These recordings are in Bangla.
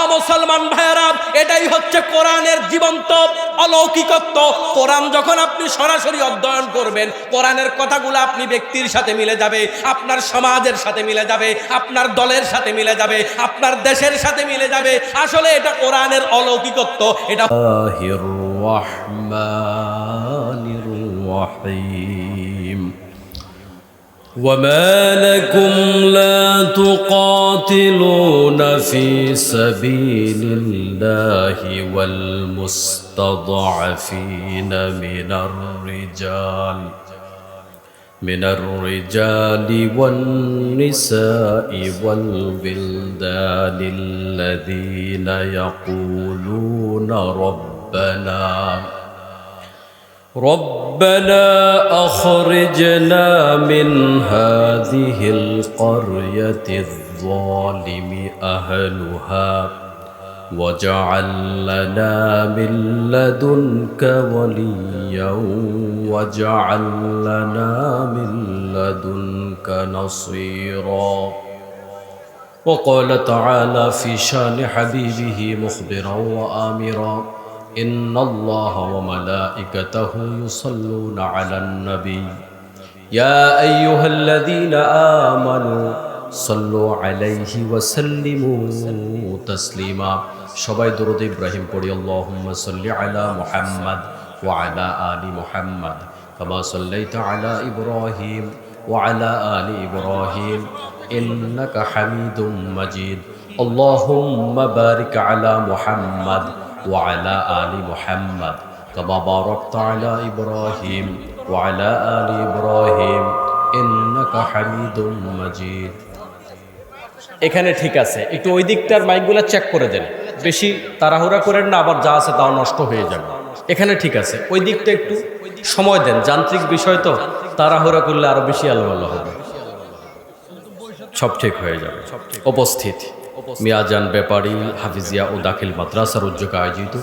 অমুসলমান ভাইয়েরা, এটাই হচ্ছে কোরআনের জীবন্ত অলৌকিকত্ব। কোরআন যখন আপনি সরাসরি অধ্যয়ন করবেন, কোরআনের কথাগুলো আপনি ব্যক্তির সাথে মিলে যাবে, আপনার সমাজের সাথে মিলে যাবে, আপনার দলের সাথে মিলে যাবে, আপনার দেশের সাথে মিলে যাবে। আসলে এটা কোরআনের অলৌকিকত্ব, এটা وما لكم لا تقاتلون في سبيل الله والمستضعفين من الرجال من الرجال والنساء والبلدان الذين يقولون ربنا ربنا أخرجنا من هذه القرية الظالم أهلها واجعل لنا من لدنك وليا واجعل لنا من لدنك نصيرا. وقال تعالى في شان حبيبه مخبرا وآمرا إن الله وملائكته يصلون على النبي يا أيها الذين آمنوا صلوا عليه وسلموا تسليما সবাই দরুদ ইব্রাহিম পড়ি আল্লাহুম্মা সাল্লি আলা মুহাম্মদ ওয়া আলা আলি মুহাম্মদ কামা সাল্লাইতা আলা ইব্রাহিম ওয়া আলা আলি ইব্রাহিম ইন্নাকা হামিদুম মাজিদ اللهم بارك على محمد وعلى آل محمد كما باركت على إبراهيم وعلى آل إبراهيم إنك حميد مجيد এখানে ঠিক আছে একটু ওই দিকটার মাইকগুলো চেক করে দেন বেশি তাড়াহুড়া করেন না আবার যা আছে তাও নষ্ট হয়ে যাবে এখানে ঠিক আছে ওই দিকটা একটু সময় দেন যান্ত্রিক বিষয় তো তাড়াহুড়া করলে আরো বেশি আলো হবে সব ঠিক হয়ে যাবে উপস্থিত মিয়াজান ব্যাপারী, হাফিজিয়া ও দাখিল মাদ্রাসার উদ্যোগে আয়োজিত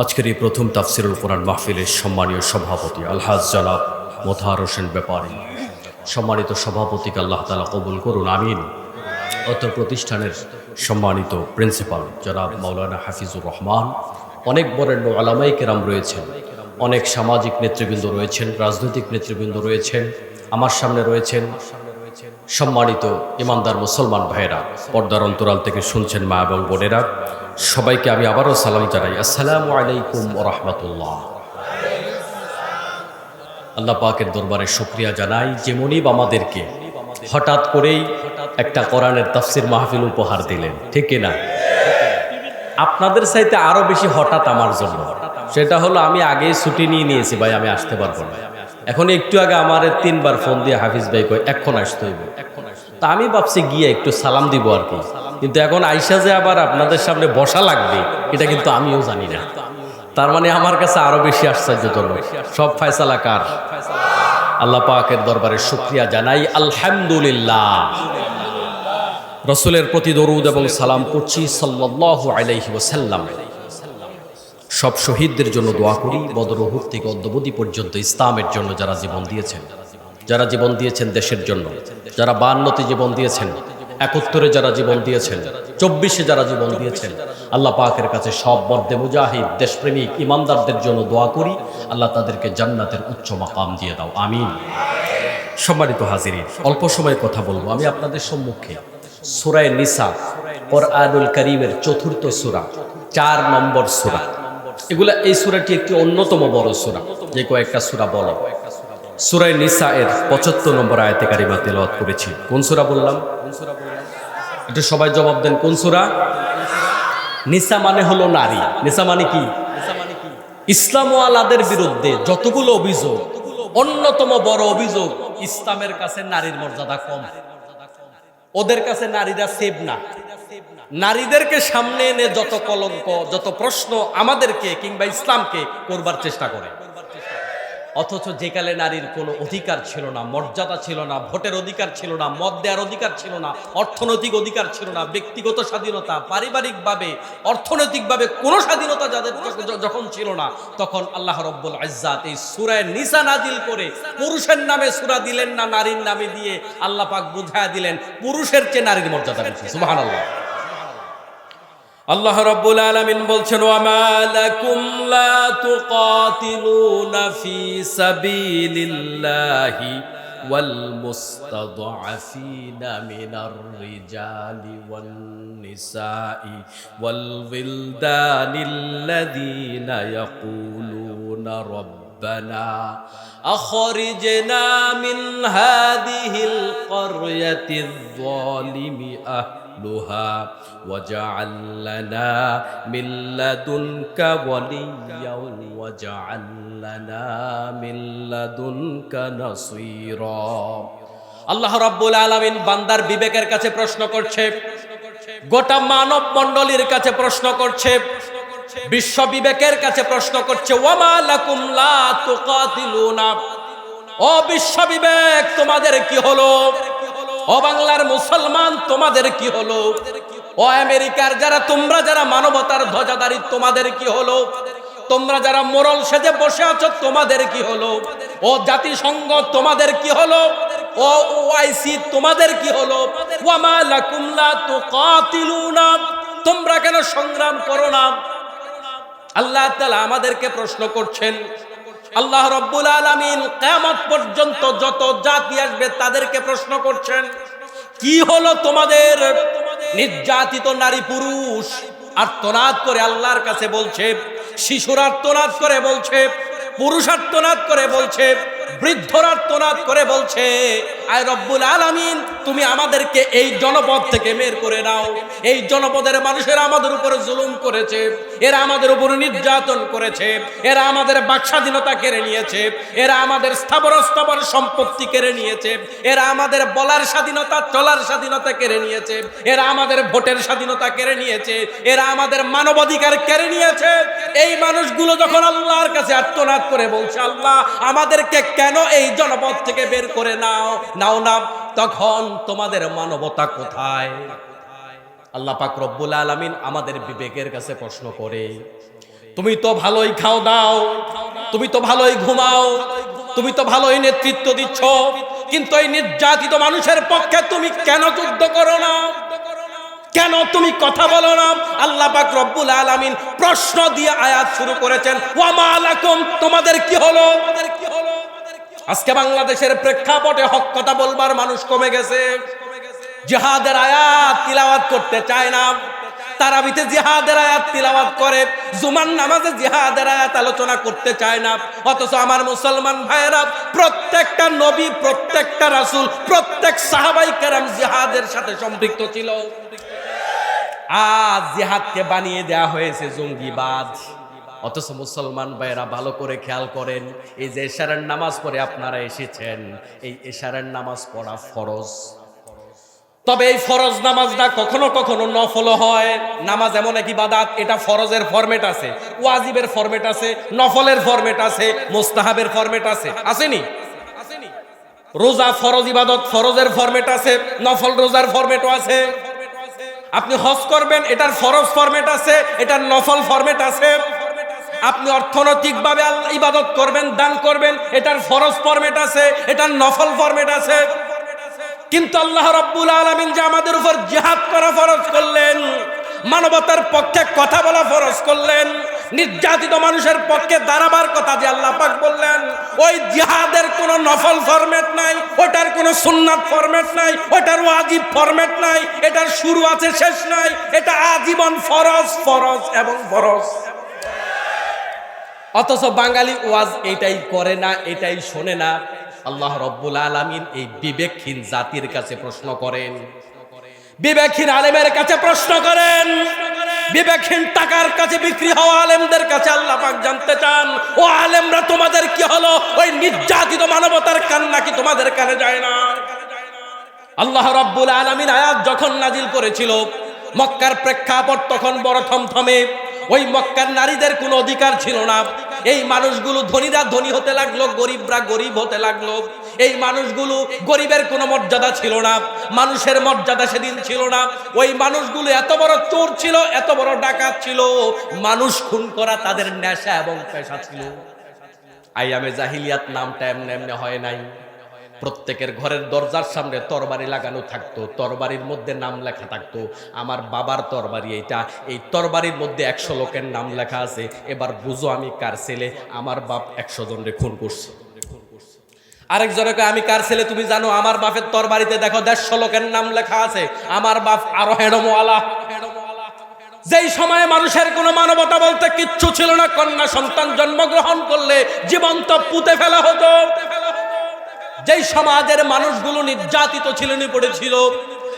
আজকের এই প্রথম তাফসিরুল কোরআন মাহফিলের সম্মানীয় সভাপতি আলহাজ জনাব মোথার হোসেন ব্যাপারী। সম্মানিত সভাপতিকে আল্লাহ তালা কবুল করুন, আমিন। অত প্রতিষ্ঠানের সম্মানিত প্রিন্সিপাল জনাব মাওলানা হাফিজুর রহমান, অনেক বরেণ্য আলামাই কেরাম রয়েছেন, অনেক সামাজিক নেতৃবৃন্দ রয়েছেন, রাজনৈতিক নেতৃবৃন্দ রয়েছেন, আমার সামনে রয়েছেন সম্মানিত ইমানদার মুসলমান ভাইয়েরা, পর্দার অন্তরাল থেকে শুনছেন মা এবং বোনেরা, সবাইকে আমি আবারও সালাম জানাই। আসসালামু আলাইকুম রহমতুল্লাহ। আল্লাহ পাকের দরবারে শুক্রিয়া জানাই যে মনিব আমাদেরকে হঠাৎ করেই একটা কোরআনের তাফসির মাহফিল উপহার দিলেন, ঠিক কিনা? আপনাদের চাইতে আরও বেশি হঠাৎ আমার জন্য। সেটা হলো আমি আগেই ছুটি নিয়ে নিয়েছি, ভাই, আমি আসতে পারব না। এখন একটু আগে আমার তিনবার ফোন দিয়ে হাফিজ ভাই কয় এখন আসতে হইব। তা আমি ভাবছি গিয়ে একটু সালাম দিব আর কি। কিন্তু এখন আইসা যে আবার আপনাদের সামনে বসা লাগবে এটা কিন্তু আমিও জানি না। তার মানে আমার কাছে আরও বেশি আশ্চর্যজনক। সব ফায়সালা কার? আল্লাহ পাকের দরবারে শুক্রিয়া জানাই। আলহামদুলিল্লাহ। রসুলের প্রতি দরুদ এবং সালাম করছি সাল্লাল্লাহু আলাইহি ওয়াসাল্লাম। সব শহীদদের জন্য দোয়া করি বদরহুদ থেকে অদ্যবধি পর্যন্ত ইসলামের জন্য যারা জীবন দিয়েছেন, যারা জীবন দিয়েছেন দেশের জন্য, যারা বান্নতে জীবন দিয়েছেন, একাত্তরে যারা জীবন দিয়েছেন, চব্বিশে যারা জীবন দিয়েছেন, আল্লাহ পাকের কাছে সব বর্দে মুজাহিদ, দেশপ্রেমিক, ইমানদারদের জন্য দোয়া করি, আল্লাহ তাদেরকে জান্নাতের উচ্চ মাকাম দিয়ে দাও, আমিন। সম্মানিত হাজিরিন, অল্প সময় কথা বলব, আমি আপনাদের সম্মুখে সুরায় নিসা ওর আদুল করিমের চতুর্থ সুরা, চার নম্বর সুরা। এগুলা এই সুরাটি একটি অন্যতম বড় সুরা। যে কয়েকটা সুরা বলো। সুরায় নিসা এর পঁচাত্তর নম্বর আয়তে কারিমা তেলাওয়াত করেছি। কোন সুরা বললাম? একটু সবাই জবাব দেন, কোন সুরা? নিসা মানে হলো নারী। নিসা মানে কি? ইসলামওয়ালাদের বিরুদ্ধে যতগুলো অভিযোগ, অন্যতম বড় অভিযোগ, ইসলামের কাছে নারীর মর্যাদা কম। ওদের কাছে নারীরা সেভ না। নারীদেরকে সামনে এনে যত কলঙ্ক, যত প্রশ্ন আমাদেরকে কিংবা ইসলামকে করবার চেষ্টা করে। অথচ যেকালে নারীর কোনো অধিকার ছিল না, মর্যাদা ছিল না, ভোটের অধিকার ছিল না, মত দেওয়ার অধিকার ছিল না, অর্থনৈতিক অধিকার ছিল না, ব্যক্তিগত স্বাধীনতা, পারিবারিকভাবে, অর্থনৈতিকভাবে কোনো স্বাধীনতা যাদের যখন ছিল না, তখন আল্লাহ রব্বুল আজ্জাত এই সুরায় নিসা নাজিল করে পুরুষের নামে সুরা দিলেন না, নারীর নামে দিয়ে আল্লাহ পাক বুঝায়া দিলেন, পুরুষের চেয়ে নারীর মর্যাদা বেশি। সুবহানাল্লাহ। আল্লাহ রাব্বুল আলামিন বলছেন ওয়া মা লাকুম লা তুকাতিলুনা ফি সাবিলিল্লাহি ওয়াল মুস্তাদআফিনা মিনার রিজালি ওয়ান নিসাই ওয়াল বিলদানিল্লাযীনা ইয়াকুলুনা ربنا أخرجنا من هذه القرية الظالم أهلها واجعل لنا من لدنك وليا واجعل لنا من لدنك نصيرا আল্লাহ রাব্বুল আলামিন বান্দার বিবেকের কাছে প্রশ্ন করছে গোটা মানব মণ্ডলীর কাছে প্রশ্ন করছে বিশ্ব বিবেকের কাছে প্রশ্ন করছে ওয়ামা লাকুম লা তুকাতিলুনা ও বিশ্ব বিবেক তোমাদের কি হলো ও বাংলার মুসলমান, তোমাদের কি হলো? ও আমেরিকার যারা, তোমরা যারা মানবতার ধ্বজাধারী, তোমাদের কি হলো? তোমরা যারা মোরল সেজে বসে আছো, তোমাদের কি হলো? ও জাতিসংঘ, তোমাদের কি হলো? ও ওআইসি, তোমাদের কি হলো? তোমরা কেন সংগ্রাম করো না? আল্লাহ তাআলা আমাদেরকে প্রশ্ন করছেন আল্লাহ রব্বুল আলামিন কেমত পর্যন্ত যত জাতি আসবে তাদেরকে প্রশ্ন করছেন, কি হলো তোমাদের? নির্যাতিত নারী পুরুষ আর তোনাদ করে আল্লাহর কাছে বলছে শিশুরার তোনাদ করে বলছে পুরুষার তোনাদ করে বলছে বৃদ্ধর আর্তনাদ করে বলছে, আয় রব্বুল আলামিন, তুমি আমাদেরকে এই জনপদ থেকে বের করে নাও এই জনপদের মানুষেরা আমাদের উপরে জুলুম করেছে, এরা আমাদের উপরে নির্যাতন করেছে, এরা আমাদের বাক স্বাধীনতা কেড়ে নিয়েছে, এরা আমাদের স্থাবর স্থাবর সম্পত্তি কেড়ে নিয়েছে, এরা আমাদের বলার স্বাধীনতা, চলার স্বাধীনতা কেড়ে নিয়েছে, এরা আমাদের ভোটের স্বাধীনতা কেড়ে নিয়েছে, এরা আমাদের মানবাধিকার কেড়ে নিয়েছে। এই মানুষগুলো যখন আল্লাহর কাছে আত্মনাদ করে বলছে, আল্লাহ, আমাদেরকে কেন এই জনপদ থেকে বের করে নাও? নাও না, তখন তোমাদের মানবতা কোথায়? আল্লাহ পাক রব্বুল আলামিন আমাদের বিবেকের কাছে প্রশ্ন করে, তুমি তো ভালোই খাও দাও, তুমি তো ভালোই ঘুমাও, তুমি তো ভালোই নেতৃত্ব দিচ্ছ, কিন্তু এই নির্যাতিত মানুষের পক্ষে তুমি কেন যুদ্ধ করো না? কেন তুমি কথা বলো না? আল্লাহ পাক রব্বুল আলামিন প্রশ্ন দিয়ে আয়াত শুরু করেছেন ওয়ামা আলাকুম তোমাদের কি হলো? আজকে বাংলাদেশের প্রেক্ষাপটে হক কথা বলবার মানুষ কমে গেছে। জেহাদের আয়াত তিলাওয়াত করতে চায় না। তারাবিতে জিহাদের আয়াত তিলাওয়াত করে। জুমান নামাজে জিহাদের আয়াত আলোচনা করতে চায় না। অথচ আমার মুসলমান ভাইয়েরা, প্রত্যেকটা নবী, প্রত্যেকটা রাসূল, প্রত্যেক সাহাবাই কেরাম জিহাদের সাথে সম্পৃক্ত ছিল। আজ জিহাদকে বানিয়ে দেয়া হয়েছে জঙ্গিবাদ। অথচ মুসলমান ভাইয়েরা ভালো করে খেয়াল করেন, এই যে এশারের নামাজ পড়ে আপনারা এসেছেন, এই এশারের নামাজ পড়া ফরজ। তবে এই ফরজ নামাজটা কখনো কখনো নফল হয়। নামাজ এমন এক ইবাদাত, এটা ফরজের ফরম্যাট আছে, ওয়াজিবের ফরম্যাট আছে, নফলের ফরম্যাট আছে, মোস্তাহাবের ফরম্যাট আছে। আসেনি? রোজা ফরজ ইবাদত, ফরজের ফরম্যাট আছে, নফল রোজার ফরম্যাটও আছে। আপনি হজ করবেন, এটার ফরজ ফরম্যাট আছে, এটার নফল ফরম্যাট আছে। আপনি অর্থনৈতিকভাবে ইবাদত করবেন, দান করবেন, এটার ফরজ ফরম্যাট আছে, এটার নফল ফরম্যাট আছে। কিন্তু আল্লাহ রব্বুল আলমিন যে আমাদের উপর জিহাদ করা ফরজ করলেন, মানবতার পক্ষে কথা বলা ফরজ করলেন, নির্যাতিত মানুষের পক্ষে দাঁড়াবার কথা যে আল্লাহ পাক বললেন, ওই জিহাদের কোনো নফল ফরম্যাট নাই, ওটার কোনো সুন্নাত ফরম্যাট নাই, ওটার ওয়াজিব ফরম্যাট নাই, এটার শুরু আছে, শেষ নাই, এটা আজীবন ফরজ ফরজ এবং ফরজ। অথচ বাঙালি ওয়াজ এটাই করে না, এটাই শোনে না। আল্লাহ রব্বুল আলামিন এই বিবেকহীন জাতির কাছে প্রশ্ন করেন। বিবেকহীন আলেমের কাছে প্রশ্ন করেন। বিবেকহীন টাকার কাছে বিক্রি হওয়া আলেমদের কাছে আল্লাহ পাক জানতে চান, ও আলেমরা তোমাদের কি হলো? ওই নির্যাতিত মানবতার কান্না কি তোমাদের কানে যায় না? আল্লাহ রব্বুল আলামিন আয়াত যখন নাজিল করেছিল, মক্কার প্রেক্ষাপট তখন বড় থমথমে। ওই মক্কার নারীদের কোনো অধিকার ছিল না। এই মানুষগুলো ধনীরা ধনী হতে লাগল, গরিবরা গরিব হতে লাগল। এই মানুষগুলো গরিবের কোনো মর্যাদা ছিল না, মানুষের মর্যাদা সেদিন ছিল না। ওই মানুষগুলো এত বড় চোর ছিল, এত বড় ডাকাত ছিল। মানুষ খুন করা তাদের নেশা এবং পেশা ছিল। আইয়ামে জাহিলিয়াত নামটা এমনি এমনি হয় নাই। প্রত্যেকের ঘরের দরজার সামনে তরবারি লাগানো থাকতো, তরবারির মধ্যে নাম লেখা থাকতো। আমার বাবার তরবারি এইটা, এই তরবারির মধ্যে একশো লোকের নাম লেখা আছে। এবার বুঝো আমি কার ছেলে? আমার বাপ একশো জনরে খুন করছে। আরেকজনকে আমি কার ছেলে? তুমি জানো, আমার বাপের তরবারিতে দেখো দেড়শো লোকের নাম লেখা আছে। আমার বাপ আরও হেডমওয়ালা যেই সময়ে মানুষের কোনো মানবতা বলতে কিচ্ছু ছিল না, কন্যা সন্তান জন্মগ্রহণ করলে জীবন্ত পুঁতে ফেলা হতো। যেই সমাজের মানুষগুলো নির্যাতিত ছিল পড়েছিল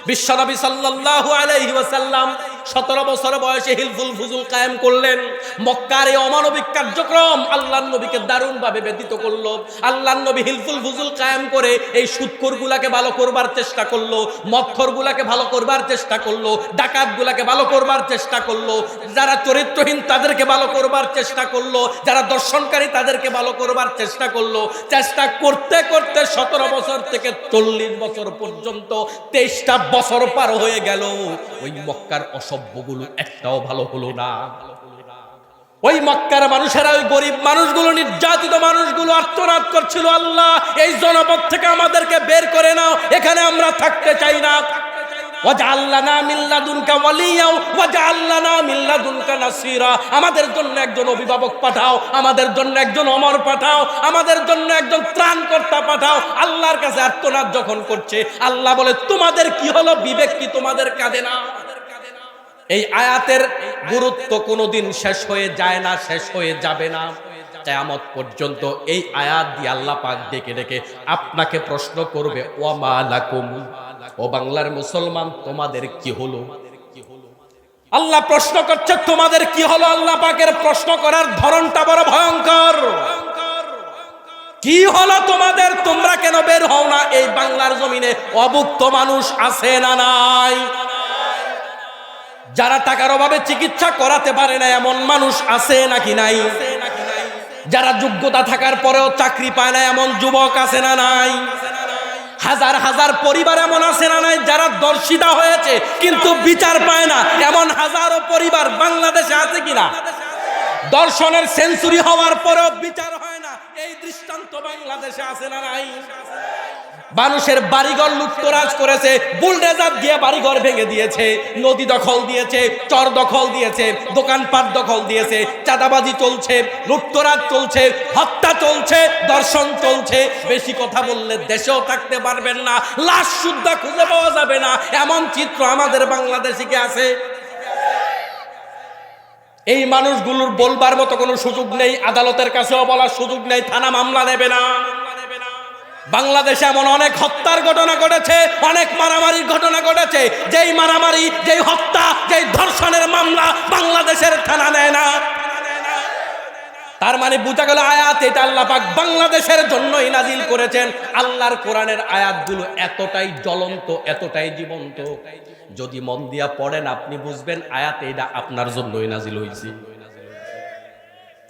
বিশ্বনবী সাল্লাল্লাহু আলাইহি ওয়াসাল্লাম সতেরো বছর বয়সে হিলফুল ফুজুল কায়েম করলেন। মক্কার এই অমানবিক কার্যক্রম আল্লাহ নবীকে দারুণভাবে ব্যতীত করল। আল্লাহ নবী হিলফুল ফুজুল কায়েম করে এই সুৎখোরগুলাকে ভালো করবার চেষ্টা করল মক্ষর ভালো করবার চেষ্টা করল, ডাকাতগুলাকে ভালো করবার চেষ্টা করল, যারা চরিত্রহীন তাদেরকে ভালো করবার চেষ্টা করল, যারা দর্শনকারী তাদেরকে ভালো করবার চেষ্টা করল। চেষ্টা করতে করতে সতেরো বছর থেকে চল্লিশ বছর পর্যন্ত তেইশটা বছর পার হয়ে গেল। ওই মক্কার অসভ্যগুলো একটাও ভালো হলো না। ওই মক্কার মানুষেরা, ওই গরিব মানুষগুলো, নির্যাতিত মানুষগুলো আত্মনাদ করছিল, আল্লাহ, এই জনপদ থেকে আমাদেরকে বের করে নাও, এখানে আমরা থাকতে চাই না। আমাদের জন্য একজন অভিভাবক পাঠাও, আমাদের জন্য একজন অমর পাঠাও, আমাদের জন্য একজন ত্রাণকর্তা পাঠাও। আল্লাহর কাছে আর্তনাদ যখন করছে, আল্লাহ বলে, তোমাদের কি হলো? বিবেক কি তোমাদের কাঁদে না? এই আয়াতের গুরুত্ব কোনোদিন শেষ হয়ে যায় না, শেষ হয়ে যাবে না। কেয়ামত পর্যন্ত এই আয়াত দিয়ে আল্লাহ পাক ডেকে ডেকে আপনাকে প্রশ্ন করবে ওয়ামা লাকুম ও বাংলার মুসলমান, তোমাদের কি হলো? আল্লাহ প্রশ্ন করছে, তোমাদের কি হলো? আল্লাহ পাকের প্রশ্ন করার ধরনটা বড় ভয়ঙ্কর। কি হলো তোমাদের? তোমরা কেন বের হও না? এই বাংলার জমিনে অভুক্ত মানুষ আছে না নাই? যারা টাকার অভাবে চিকিৎসা করাতে পারে না, এমন মানুষ আছে নাকি নাই? যারা যোগ্যতা থাকার পরেও চাকরি পায় না, এমন যুবক আছে না নাই? হাজার হাজার পরিবার এমন আছে না নাই, যারা দর্শিতা হয়েছে, কিন্তু বিচার পায় না। এমন হাজারো পরিবার বাংলাদেশে আছে কিনা? দর্শনের সেঞ্চুরি হওয়ার পরেও বিচার হয় এই দৃষ্টান্ত বাংলাদেশে আছে না নাই? মানুষের বাড়িঘর লুটতরাজ করেছে, বুলডেজার দিয়ে বাড়িঘর ভেঙে দিয়েছে, নদী দখল দিয়েছে, চর দখল দিয়েছে, দোকানপাট দখল দিয়েছে, চাঁদাবাজি চলছে, লুটতরাজ চলছে, হত্যা চলছে, দর্শন চলছে। বেশি কথা বললে দেশেও থাকতে পারবেন না, লাশ শুদ্ধা খুঁজে পাওয়া যাবে না। এমন চিত্র আমাদের বাংলাদেশিকে আছে। এই মানুষগুলোর বলবার মতো কোনো সুযোগ নেই, আদালতের কাছেও বলার সুযোগ নেই, থানা মামলা নেবে না। বাংলাদেশে এমন অনেক হত্যার ঘটনা ঘটেছে, অনেক মারামারির ঘটনা ঘটেছে। যেই মারামারি, যেই হত্যা, যেই ধর্ষণের মামলা বাংলাদেশের থানা নেয় না। তার মানে বোঝা গেল আয়াত, এটা আল্লাহ পাক বাংলাদেশের জন্যই নাজিল করেছেন। আল্লাহর কোরআনের আয়াতগুলো এতটাই জ্বলন্ত, এতটাই জীবন্ত। যদি মন দিয়া পড়েন, আপনি বুঝবেন আয়াত এটা আপনার জন্যই নাজিল হয়েছে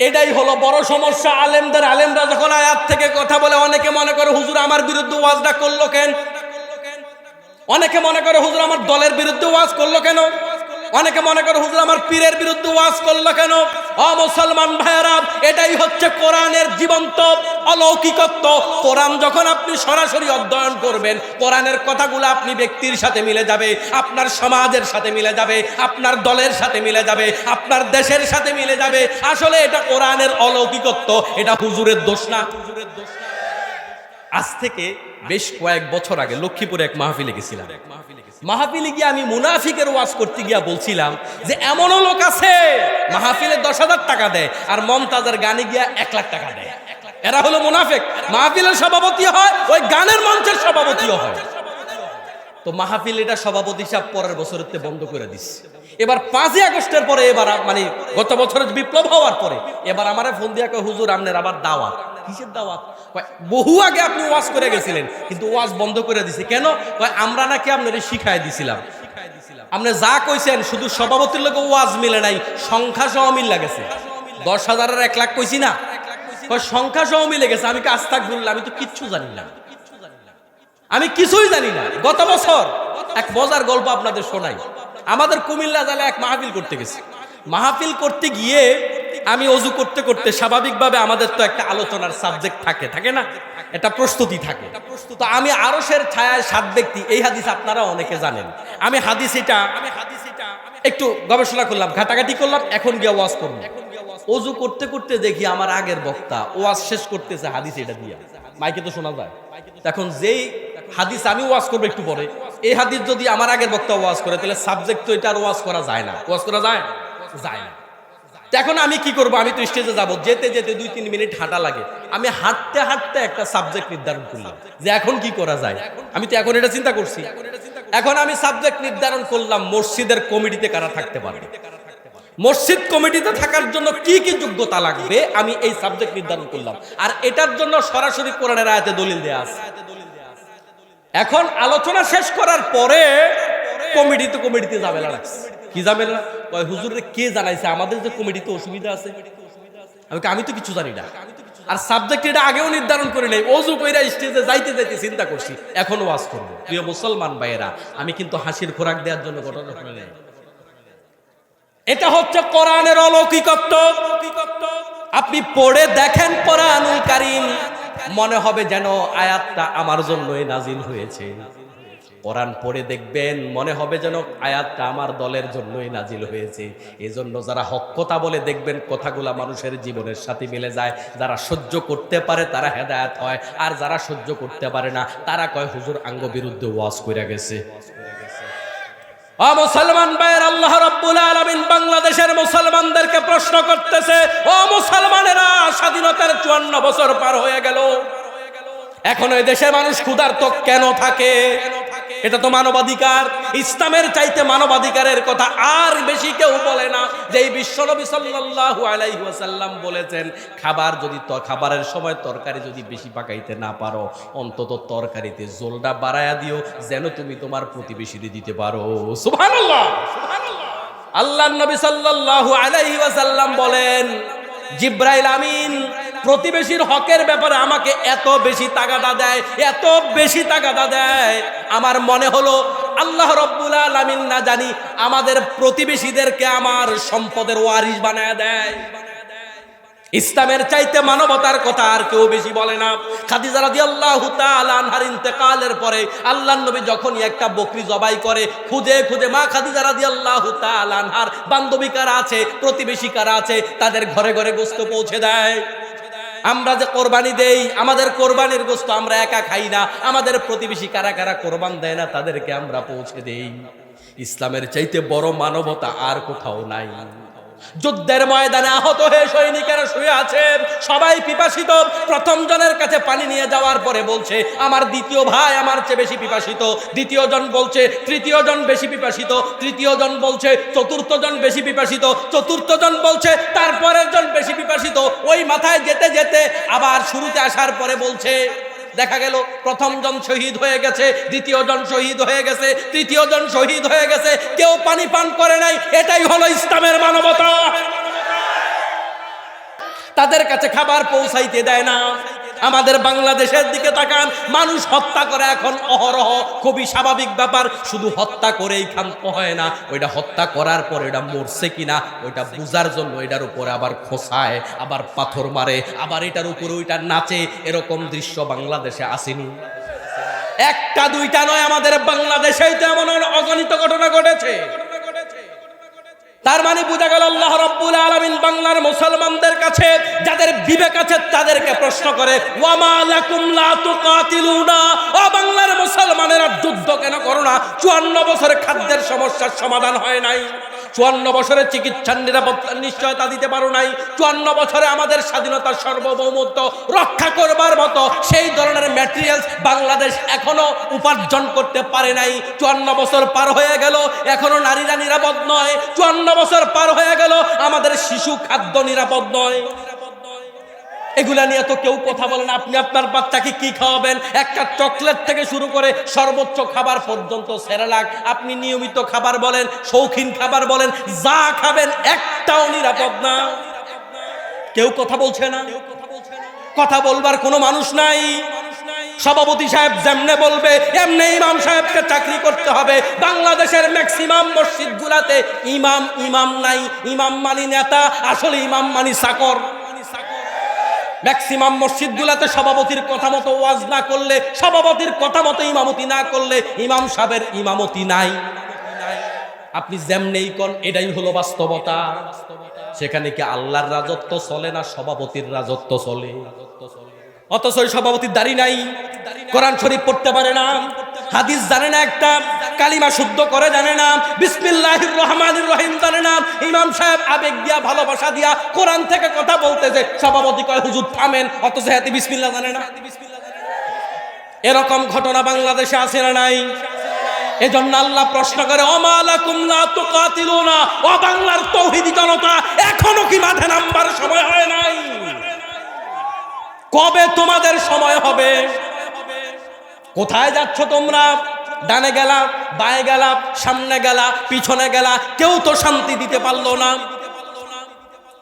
এটাই হলো বড় সমস্যা। আলেমদের আলেমরা যখন আয়াত থেকে কথা বলে, অনেকে মনে করে, হুজুর, আমার বিরুদ্ধে ওয়াজটা করল কেন? অনেকে মনে করে, হুজুর, আমার দলের বিরুদ্ধে ওয়াজ করল কেন? অনেকে মনে করে, হুজুর, আমার পীরের বিরুদ্ধে ওয়াজ করল কেন? অ মুসলমান ভাইয়েরা, এটাই হচ্ছে কোরআনের জীবন্ত অলৌকিকত্ব। কোরআন যখন আপনি সরাসরি অধ্যয়ন করবেন, কোরআনের কথাগুলো আপনি ব্যক্তির সাথে মিলে যাবে, আপনার সমাজের সাথে মিলে যাবে, আপনার দলের সাথে মিলে যাবে, আপনার দেশের সাথে মিলে যাবে। আসলে এটা কোরআনের অলৌকিকত্ব, এটা হুজুরের দোষ না। হুজুরের দোষ আজ থেকে বেশ কয়েক বছর আগে লক্ষ্মীপুরে এক মাহফিলে গেছিলাম। এক মাহফিলে গিয়ে আমি মুনাফিকের ওয়াজ করতে গিয়া বলছিলাম যে এমনও লোক আছে, মাহফিলে দশ হাজার টাকা দেয় আর মমতাজের গানে গিয়া এক লাখ টাকা দেয়। এরা হলো মুনাফিক। মাহফিলের সভাপতি হয়, ওই গানের মঞ্চের সভাপতিও হয়। তো মাহফিল এটা সভাপতি সাহেব পরের বছরের তে বন্ধ করে দিস এবার পাঁচই আগস্টের পরে এবার মানে গত বছরের বিপ্লব হওয়ার পরে এবার আমারে ফোন দিয়া হুজুর, আপনার আবার দাওয়াত। কিসের দাওয়াত? বহু আগে আপনি ওয়াজ করে গেছিলেন, কিন্তু ওয়াজ বন্ধ করে দিছে। কেন? আমরা নাকি আপনার শিখাই দিছিলাম। আপনি যা কইছেন, শুধু সভাপতির লোক ওয়াজ মিলে নাই, সংখ্যা সহ মিল লাগেছে দশ হাজারের এক লাখ কইছি না? সংখ্যা সহ মিলে গেছে। আমি কাজ থাক আমি তো কিচ্ছু জানি না। আমি কিছুই জানি না। গত বছর এক মজার গল্প আপনাদের শোনাই। আমাদের কুমিল্লা জেলায় এক মাহফিল করতে গেছে। মাহফিল করতে গিয়ে আমি অজু করতে করতে স্বাভাবিকভাবে আমাদের তো একটা আলোচনার সাবজেক্ট থাকে থাকে না? এটা প্রস্তুতি থাকে। তো আমি আরসের ছায়ায় সাত ব্যক্তি, এই হাদিস আপনারা অনেকে জানেন। আমি হাদিস এটা একটু গবেষণা করলাম, ঘাটাঘাটি করলাম, এখন গিয়ে ওয়াজ করব। অজু করতে করতে দেখি আমার আগের বক্তা, ওয়াজ শেষ করতেছে হাদিস এটা দিয়া। মাইকে তো শোনা যায়। এখন যেই হাদিস আমি ওয়াজ করব একটু পরে, এই হাদিস যদি আমার আগের বক্তা ওয়াজ করে, তাহলে সাবজেক্ট তো এটা আর ওয়াজ করা যায় না। ওয়াজ করা যায়? যায় না। এখন আমি কি করব? আমি তো স্টেজে যাব। যেতে যেতে দুই, তিন মিনিট হাঁটা লাগে। আমি হাঁটতে হাঁটতে একটা সাবজেক্ট নির্ধারণ করলাম। যে এখন কি করা যায়? আমি তো এখন এটা চিন্তা করছি। এখন আমি সাবজেক্ট নির্ধারণ করলাম মসজিদের কমিটিতে কারা থাকতে পারবে? মসজিদ কমিটিতে থাকার জন্য কি কি যোগ্যতা লাগবে? আমি এই সাবজেক্ট নির্ধারণ করলাম। আর এটার জন্য সরাসরি কোরআনের আয়াতে দলিল দেয়া আছে। এখন আলোচনা শেষ করার পরে কমিটিতে কমিটিতে যাবে লাগছে। কি ঝামেলা হুজুরে কে জানাইছে? আমাদের যে কমিটিতে অসুবিধা আছে। আমি তো কিছু জানি না। আর সাবজেক্ট এটা আগেও নির্ধারণ করে নেই। অজু কইরা স্টেজে যাইতে যাইতে চিন্তা করছি। এখন ওয়াজ করব। প্রিয় মুসলমান ভাইয়েরা, আমি কিন্তু হাসির খোরাক দেওয়ার জন্য ঘটনা শুনে নেই। এটা হচ্ছে কোরআনের অলৌকিকত্ব। আপনি পড়ে দেখেন কোরআনুল কারিম। মনে হবে যেন আয়াতটা আমার জন্যই নাজিল হয়েছে। কোরআন পড়ে দেখবেন, মনে হবে যেন আয়াতটা আমার দলের জন্যই নাজিল হয়েছে। এজন্য যারা হক কথা বলে দেখবেন, কথাগুলা মানুষের জীবনের সাথে মিলে যায়। যারা সহ্য করতে পারে তারা হেদায়াত হয়, আর যারা সহ্য করতে পারে না, তারা কয়, হুজুর, আঙ্গ বিরুদ্ধে ওয়াজ করে গেছে। মুসলমান ভাইয়ের, আল্লাহ রাব্বুল আলামিন বাংলাদেশের মুসলমানদেরকে প্রশ্ন করতেছে, ও মুসলমানেরা, স্বাধীনতার চুয়ান্ন বছর পার হয়ে গেল। এখন এই দেশের মানুষ ক্ষুধার্ত কেন থাকে? এটা তো মানবাধিকার। ইসলামের চাইতে মানবাধিকারের কথা আর বেশি কেউ বলে না, যে এই বিশ্বনবী সাল্লাল্লাহু আলাইহি ওয়াসাল্লাম বলেছেন, খাবার যদি খাবারের সময় তরকারি যদি বেশি পাকাইতে না পারো, অন্তত তরকারিতে জোলটা বাড়ায়া দিও, যেন তুমি তোমার প্রতিবেশীরে দিতে পারো। সুবহানাল্লাহ! আল্লাহ নবী সাল্লাল্লাহু আলাইহি ওয়াসাল্লাম বলেন, জিব্রাইল আমিন, প্রতিবেশীর হকের ব্যাপারে আমাকে এত বেশি তাগাদা দেয়, এত বেশি তাগাদা দেয় আমার মনে হলো, আল্লাহ রব্বুল আলামিন না জানি আমাদের প্রতিবেশীদেরকে আমার সম্পদের ওয়ারিশ বানায় দেয়। ইসলামের চাইতে মানবতার কথা আর কেউ বেশি বলে না। খাদিজা রাদিয়াল্লাহু তাআলা আনহার ইন্তেকালের পরে আল্লাহর নবী যখনই একটা বকরি জবাই করে, খুঁজে খুঁজে মা খাদিজা রাদিয়াল্লাহু তাআলা আনহার বান্ধবী কারা আছে, প্রতিবেশী কারা আছে, তাদের ঘরে ঘরে গোস্ত পৌঁছে দেয়। আমরা যে কোরবানি দেই, আমাদের কোরবানির গোস্ত আমরা একা খাই না। আমাদের প্রতিবেশী কারা কারা কোরবান দেয় না, তাদেরকে আমরা পৌঁছে দেই। ইসলামের চাইতে বড় মানবতা আর কোথাও নাই। যুদ্ধের ময়দানে আহত হয়ে সৈনিকেরা শুয়ে আছে। সবাই পিপাসিত। প্রথম জনের কাছে পানি নিয়ে যাওয়ার পরে বলছে, আমার দ্বিতীয় ভাই আমার চেয়ে বেশি পিপাসিত। দ্বিতীয় জন বলছে, তৃতীয় জন বেশি পিপাসিত। তৃতীয় জন বলছে, চতুর্থ জন বেশি পিপাসিত। চতুর্থ জন বলছে, তারপরের জন বেশি পিপাসিত। ওই মাথায় যেতে যেতে আবার শুরুতে আসার পরে বলছে দেখা গেল, প্রথম জন শহীদ হয়ে গেছে, দ্বিতীয় জন শহীদ হয়ে গেছে, তৃতীয় জন শহীদ হয়ে গেছে, কেউ পানি পান করে নাই, এটাই হলো ইসলামের মানবতা। তাদের কাছে খাবার পৌঁছাইতে দেয় না। আমাদের বাংলাদেশের দিকে তাকান, মানুষ হত্যা করে এখন অহরহ, খুবই স্বাভাবিক ব্যাপার, শুধু হত্যা করেই ক্ষান্ত হয় না, ওইটা হত্যা করার পর এটা মরছে কিনা, ওইটা বুঝার জন্য এটার উপরে আবার খোসায়, আবার পাথর মারে, আবার এটার উপরে ওইটা নাচে, এরকম দৃশ্য বাংলাদেশে আসেনি। একটা, দুইটা নয়, আমাদের বাংলাদেশেই তো এমন অগণিত ঘটনা ঘটেছে। তার মানে বোঝা গেল আল্লাহ রব্বুল আলামিন বাংলার মুসলমানদের কাছে, যাদের বিবেক আছে তাদেরকে প্রশ্ন করে বাংলার মুসলমানেরা যুদ্ধ কেন করো না? চুয়ান্ন বছরে খাদ্যের সমস্যার সমাধান হয় নাই। চুয়ান্ন বছরের চিকিৎসার নিরাপত্তার নিশ্চয়তা দিতে পারো নাই। চুয়ান্ন বছরে আমাদের স্বাধীনতার সার্বভৌমত্ব রক্ষা করবার মতো সেই ধরনের ম্যাটেরিয়ালস বাংলাদেশ এখনও উপার্জন করতে পারে নাই। চুয়ান্ন বছর পার হয়ে গেল, এখনও নারীরা নিরাপদ নয়। চুয়ান্ন বছর পার হয়ে গেল, আমাদের শিশু খাদ্য নিরাপদ নয়। এগুলা নিয়ে তো কেউ কথা বলে না। আপনি আপনার বাচ্চাকে কি খাওয়াবেন? একটা চকলেট থেকে শুরু করে সর্বোচ্চ খাবার পর্যন্ত সেরালাক। আপনি নিয়মিত খাবার বলেন, শৌখিন খাবার বলেন, যা খাবেন একটাও নিরাপদ না। কেউ কথা বলছে না। কথা বলবার কোনো মানুষ নাই। সভাপতি সাহেব যেমনে বলবে এমনি ইমাম সাহেবকে চাকরি করতে হবে। বাংলাদেশের ম্যাক্সিমাম মসজিদ গুলাতে ইমাম ইমাম নাই। ইমাম মানি নেতা, আসলে ইমাম মানি চাকর। ম্যাক্সিমাম মসজিদগুলোতে সভাপতির কথা মতো ওয়াজ না করলে, সভাপতির কথা মতো ইমামতি না করলে ইমাম সাহেবের ইমামতি নাই। আপনি যেমনেই কন, এটাই হলো বাস্তবতা। সেখানে কি আল্লাহর রাজত্ব চলে না সভাপতির রাজত্ব চলে? অথচ ওই সভাপতির দাড়ি নাই। কোরআন শরীফ পড়তে পারে না। হাদিস জানে না একটা, কালিমা শুদ্ধ করে জানে না। বিসমিল্লাহির রহমানির রহিম জানে না। ইমাম সাহেব আবেগ দিয়া, ভালোবাসা দিয়া কোরআন থেকে কথা বলতেছে। সভাপতি কয়, হুজুর, থামেন। অথচ হাতি বিসমিল্লাহ জানে না। এরকম ঘটনা বাংলাদেশে আছে না নাই? এজন্য আল্লাহ প্রশ্ন করে অমালাকুম লা তুকাতিলুনা? ও বাংলার তৌহিদি জনতা, এখনও কি মাঠে নামবার সময় হয় নাই? কবে তোমাদের সময় হবে? কোথায় যাচ্ছ তোমরা? ডানে গেলা, বায়ে গেলা, সামনে গেলা, পিছনে গেলা, কেউ তো শান্তি দিতে পারল না।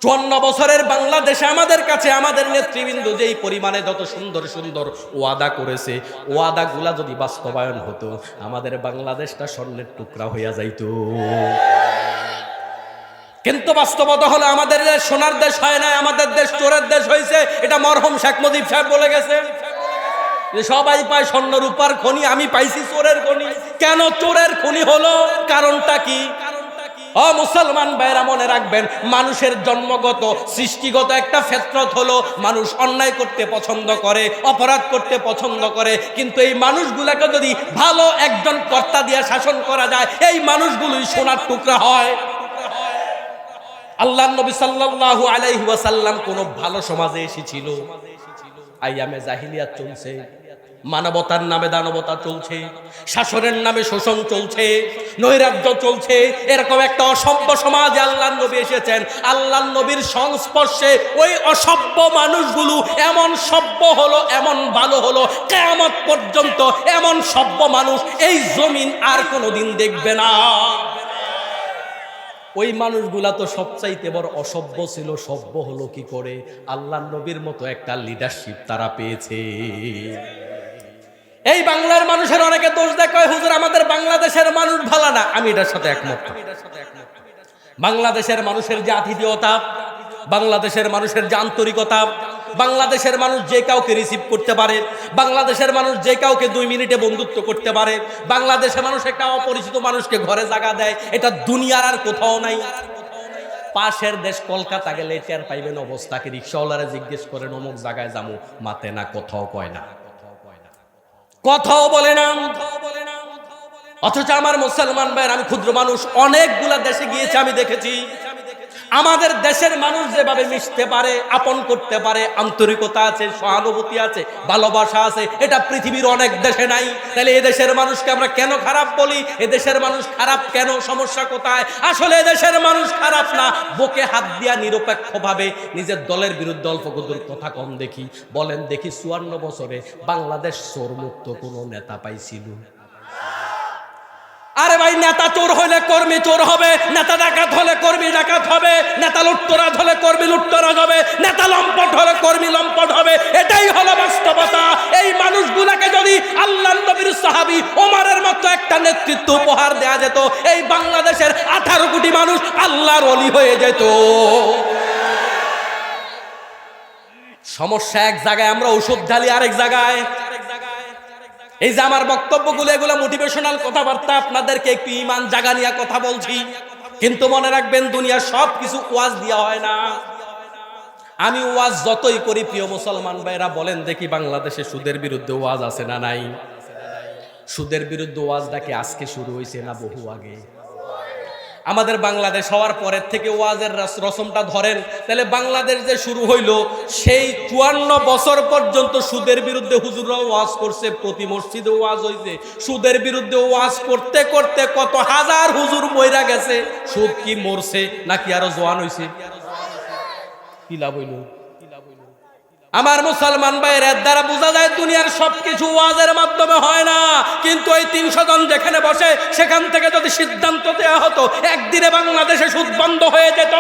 চুয়ান্ন বছরের বাংলাদেশে আমাদের কাছে, আমাদের নেতৃবৃন্দ যেই পরিমাণে যত সুন্দর সুন্দর ওয়াদা করেছে, ওয়াদাগুলা যদি বাস্তবায়ন হতো, আমাদের বাংলাদেশটা স্বর্ণের টুকরা হইয়া যাইতো। কিন্তু বাস্তবতা হলো আমাদের দেশ সোনার দেশ হয় না আমাদের দেশ চোরের দেশ হয়েছে। এটা মরহম শেখ মুজিব সাহেব বলে গেছে। সবাই পায় স্বর্ণ রূপার খনি, আমি পাইছি চোরের খনি। কেন চোরের খনি হলো? কারণটা কি? ও মুসলমান ভাইরা, মনে রাখবেন, মানুষের জন্মগত, সৃষ্টিগত একটা ফেতরত হলো, মানুষ অন্যায় করতে পছন্দ করে, অপরাধ করতে পছন্দ করে। কিন্তু এই মানুষগুলাকে যদি ভালো একজন কর্তা দিয়ে শাসন করা যায়, এই মানুষগুলোই সোনার টুকরা হয়। আল্লাহ নবী সাল্লাল্লাহু আলাইহি ওয়াসাল্লাম কোন ভালো সমাজে এসেছিল। আইয়ামে জাহিলিয়াত চলছে, মানবতার নামে দানবতা চলছে, শাসনের নামে শোষণ চলছে, নৈরাজ্য চলছে, এরকম একটা অসভ্য সমাজে আল্লাহ নবী এসেছেন। আল্লাহ নবীর সংস্পর্শে ওই অসভ্য মানুষগুলো এমন সভ্য হলো, এমন ভালো হলো, কেয়ামত পর্যন্ত এমন সভ্য মানুষ এই জমিন আর কোনোদিন দেখবে না। ওই মানুষগুলা তো সবচাইতে বড় অসভ্য ছিল, সভ্য হলো কি করে? আল্লাহ নবীর মতো একটা লিডারশিপ তারা পেয়েছে। এই বাংলার মানুষের অনেকে দোষ দেখায় হুজুর, আমাদের বাংলাদেশের মানুষ ভালো না। আমি এটার সাথে একমত। বাংলাদেশের মানুষের যে আতিথেয়তা বাংলাদেশের মানুষের যে আন্তরিকতা বাংলাদেশের মানুষ যে কাউকে রিসিভ করতে পারে, বাংলাদেশের মানুষ যে কাউকে দুই মিনিটে বন্ধুত্ব করতে পারে, বাংলাদেশের মানুষ একটা অপরিচিত মানুষকে ঘরে জায়গা দেয়, এটা দুনিয়ার আর কোথাও নাই। পাশের দেশ কলকাতা গেলে টের পাইবেন অবস্থাকে, রিক্সাওয়ালারা জিজ্ঞেস করেন, অমুক জায়গায় যাব? মাতে না, কোথাও কয় না। কথাও বলে না। অথচ আমার মুসলমান ভাইয়ের, আমি ক্ষুদ্র মানুষ, অনেকগুলা দেশে গিয়েছে, আমি দেখেছি। আমাদের দেশের মানুষ যেভাবে মিশতে পারে, আপন করতে পারে, আন্তরিকতা আছে, সহানুভূতি আছে, ভালোবাসা আছে, এটা পৃথিবীর অনেক দেশে নাই। তাহলে এ দেশের মানুষকে আমরা কেন খারাপ বলি? এ দেশের মানুষ খারাপ কেন? সমস্যা কোথায়? আসলে এ দেশের মানুষ খারাপ না। বুকে হাত দিয়া নিরপেক্ষভাবে নিজের দলের বিরুদ্ধে অল্প কদুর কথা কম দেখি। বলেন দেখি চুয়ান্ন বছরে বাংলাদেশ চোর মুক্ত কোনো নেতা পাইছিল? আরে ভাই, নেতা চোর হলে কর্মী চোর হবে, নেতা ডাকাত হলে কর্মী ডাকাত হবে, নেতা লুট্টরাজ হলে কর্মী লুট্টরাজ হবে, নেতা লম্পট হলে কর্মী লম্পট হবে, এটাই হলো বাস্তবতা। এই মানুষগুলাকে যদি আল্লাহ নবীর সাহাবী ওমারের মতো একটা নেতৃত্ব উপহার দেয়া যেত, এই বাংলাদেশের আঠারো কোটি মানুষ আল্লাহর অলি হয়ে যেত। সমস্যা এক জায়গায়, আমরা ওষুধ ঢালি আরেক জায়গায়। এই যে আমার বক্তব্যগুলো, এগুলো মোটিভেশনাল কথাবার্তা, আপনাদেরকে একটু ইমান জাগা নিয়ে কথা বলছি। কিন্তু মনে রাখবেন, দুনিয়ার সব কিছু ওয়াজ দেওয়া হয় না। আমি ওয়াজ যতই করি, প্রিয় মুসলমান ভাইরা বলেন দেখি বাংলাদেশে সুদের বিরুদ্ধে ওয়াজ আছে না নাই? সুদের বিরুদ্ধে ওয়াজটা কি আজকে শুরু হয়েছে না বহু আগে? আমাদের বাংলাদেশ হওয়ার পরের থেকে ওয়াজের রসমটা ধরেন, তাহলে বাংলাদেশ যে শুরু হইল, সেই চুয়ান্ন বছর পর্যন্ত সুদের বিরুদ্ধে হুজুররা ওয়াজ করছে, প্রতি মসজিদে ওয়াজ হইছে। সুদের বিরুদ্ধে ওয়াজ করতে করতে কত হাজার হুজুর মইরা গেছে, সুদ কি মরছে নাকি আরও জোয়ান হয়েছে কি লাভ হইল? আমার মুসলমান ভাইয়ের দ্বারা বোঝা যায় দুনিয়ার সবকিছু ওয়াজের মাধ্যমে হয় না। কিন্তু ওই তিনশো জন যেখানে বসে, সেখান থেকে যদি সিদ্ধান্ত দেওয়া হতো, একদিনে বাংলাদেশে সুদ বন্ধ হয়ে যেত।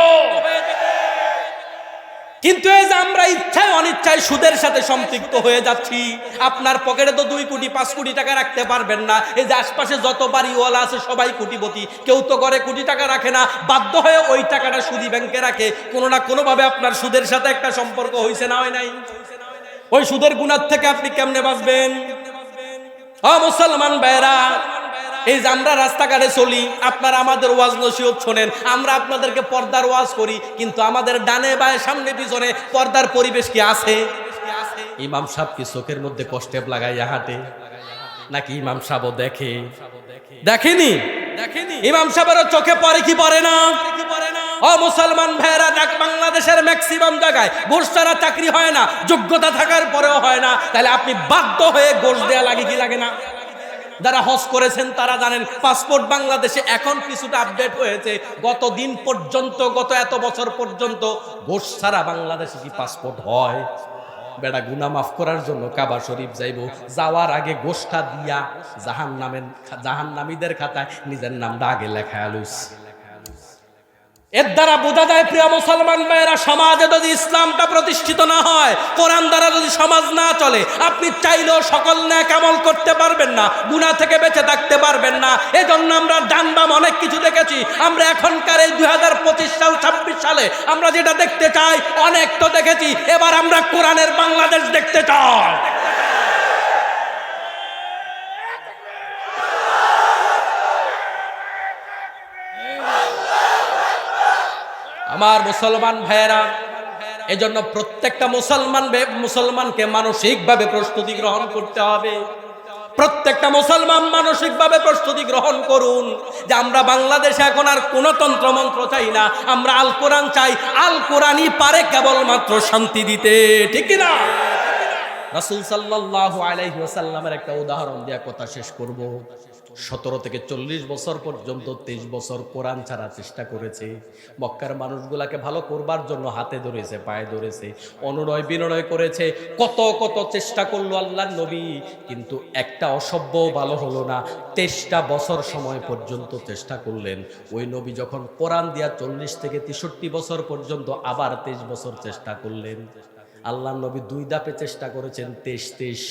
কিন্তু এই যে আমরা ইচ্ছায় অনিচ্ছায় সুদের সাথে সম্পৃক্ত হয়ে যাচ্ছি, আপনার পকেটে তো দুই কোটি, পাঁচ কোটি টাকা রাখতে পারবেন না। এই যে আশপাশে যত বাড়িওয়ালা আছে, সবাই কোটিপতি। কেউ তো করে কোটি টাকা রাখে না, বাধ্য হয়ে ওই টাকাটা সুদি ব্যাংকে রাখে। কোনো না কোনোভাবে আপনার সুদের সাথে একটা সম্পর্ক হয়েছে না হয় নাই? ওই সুদের গুণার থেকে আপনি কেমনে বাঁচবেন? ও মুসলমান ভাইরা এই যে আমরা রাস্তাঘাটে চলি, আপনারা আমাদের ওয়াজ নসিহত শোনেন, আমরা আপনাদেরকে পর্দার ওয়াজ করি, কিন্তু আমাদের ডানে বায়ে সামনে পিছনে পর্দার পরিবেশ কি আছে? ইমাম সাহেব কি চোখের মধ্যে কষ্টে লাগাইয়া হাঁটে? নাকি ইমাম সাহেবও দেখে? দেখেনি? দেখেনি ইমাম সাহেবেরও চোখে পড়ে কি পড়ে না? ও মুসলমান ভাইয়েরা দেখ বাংলাদেশের ম্যাক্সিমাম জায়গায় ঘোষ ছাড়া চাকরি হয় না, যোগ্যতা থাকার পরেও হয় না, তাহলে আপনি বাধ্য হয়ে ঘোষ দেয়া লাগে কি লাগে না? যারা হজ করেছেন তারা জানেন পাসপোর্ট বাংলাদেশে এখন কিছুটা আপডেট হয়েছে। গত দিন পর্যন্ত, গত এত বছর পর্যন্ত ঘোষ ছাড়া বাংলাদেশে কি পাসপোর্ট হয়? বেড়া গুনা মাফ করার জন্য কাবা শরীফ যাইব। যাওয়ার আগে গোষ্ঠা দিয়া জাহান নামের জাহান নামীদের খাতায় নিজের নামটা আগে লেখা আলুস এর দ্বারা বোঝা যায়, প্রিয় মুসলমান ভাইয়েরা, সমাজে যদি ইসলামটা প্রতিষ্ঠিত না হয়, কোরআন দ্বারা যদি সমাজ না চলে, আপনি চাইলেও সকল ন্যায় কামল করতে পারবেন না গুণা থেকে বেঁচে থাকতে পারবেন না। এজন্য আমরা ডানবাম অনেক কিছু দেখেছি। আমরা এখনকার এই দু হাজার পঁচিশ সাল, ছাব্বিশ সালে আমরা যেটা দেখতে চাই, অনেক তো দেখেছি, এবার আমরা কোরআনের বাংলাদেশ দেখতে চাই। আমার মুসলমান ভাইয়েরা, এজন্য প্রত্যেকটা মুসলমান মুসলমানকে মানসিকভাবে প্রস্তুতি গ্রহণ করতে হবে। প্রত্যেকটা মুসলমান মানসিকভাবে প্রস্তুতি গ্রহণ করুন যে আমরা বাংলাদেশে এখন আর কোনো তন্ত্রমন্ত্র চাই না, আমরা আল কোরআন চাই। আল কোরআনই পারে কেবলমাত্র শান্তি দিতে, ঠিক না রাসুল সাল্লাহ আলাইহি ওয়াসাল্লামের একটা উদাহরণ দিয়া কথা শেষ করব। সতেরো থেকে চল্লিশ বছর পর্যন্ত তেইশ বছর কোরআন ছাড়া চেষ্টা করেছে। মক্কার মানুষগুলাকে ভালো করবার জন্য হাতে ধরেছে, পায়ে ধরেছে, অনুনয় বিনয় করেছে, কত কত চেষ্টা করল আল্লাহ নবী, কিন্তু একটা অসভ্য ভালো হলো না। তেইশটা বছর সময় পর্যন্ত চেষ্টা করলেন। ওই নবী যখন কোরআন দিয়া চল্লিশ থেকে তেষট্টি বছর পর্যন্ত আবার তেইশ বছর চেষ্টা করলেন। আল্লাহ নবী দুই দাপে চেষ্টা করেছেন তেইশ তেইশ।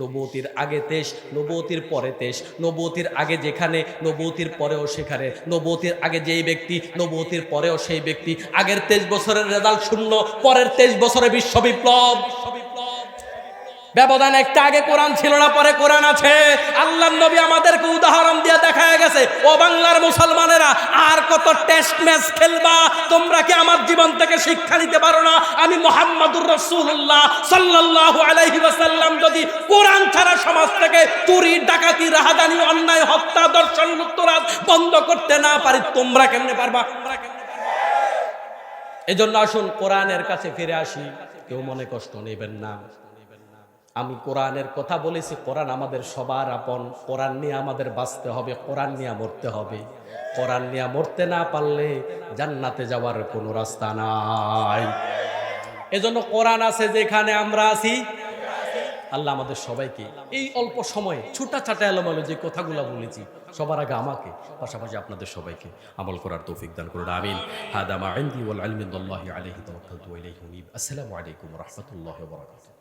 নবতির আগে তেইশ নবতির পরে তেইশ। নবতির আগে যেখানে নবতির পরেও সেখানে। নবতির আগে যেই ব্যক্তি নবতির পরেও সেই ব্যক্তি। আগের তেইশ বছরের রেজাল্ট শূন্য পরের তেইশ বছরে বিশ্ব বিপ্লব। ব্যবধান একটা আগে কোরআন ছিল না, পরে কোরআন আছে। আল্লাহ নবী আমাদেরকে উদাহরণ দিয়ে দেখা গেছে, ও বাংলার মুসলমানেরা, আর কত টেস্ট ম্যাচ খেলবা? তোমরা কি আমার জীবন থেকে শিক্ষা নিতে পারো না? আমি মোহাম্মদুর রসুল্লাহ সাল্লাল্লাহু আলাইহি ওয়াসাল্লাম যদি কোরআন ছাড়া সমাজ থেকে চুরি, ডাকাতি, রাহাদানি, অন্যায়, হত্যা, দর্শন লুপ্তরাজ বন্ধ করতে না পারি, তোমরা কেমনে পারবা? এজন্য আসুন কোরআনের কাছে ফিরে আসি। কেউ মনে কষ্ট নেবেন না। আমি কোরআনের কথা বলেছি, কোরআন আমাদের সবার আপন, কোরআন নিয়ে আমাদের বাঁচতে হবে, কোরআন নিয়ে মরতে হবে। কোরআন নিয়ে মরতে না পারলে জান্নাতে যাওয়ার কোনো রাস্তা নাই। এজন্য কোরআন আছে যেখানে আমরা আছি। আল্লাহ আমাদের সবাইকে এই অল্প সময়ে ছোটা ছাটা এলোমেলো যে কথাগুলো বলেছি, সবার আগে আমাকে, পাশাপাশি আপনাদের সবাইকে আমল করার তৌফিক দান করুন, আমিন। হাদামা ইনদি ওয়াল আল্লাহি আলাইহি তাওয়াক্কালতু ওয়া ইলাইহি আসসালামু আলাইকুম ওয়া রাহমাতুল্লাহি ওয়া বারাকাতুহু।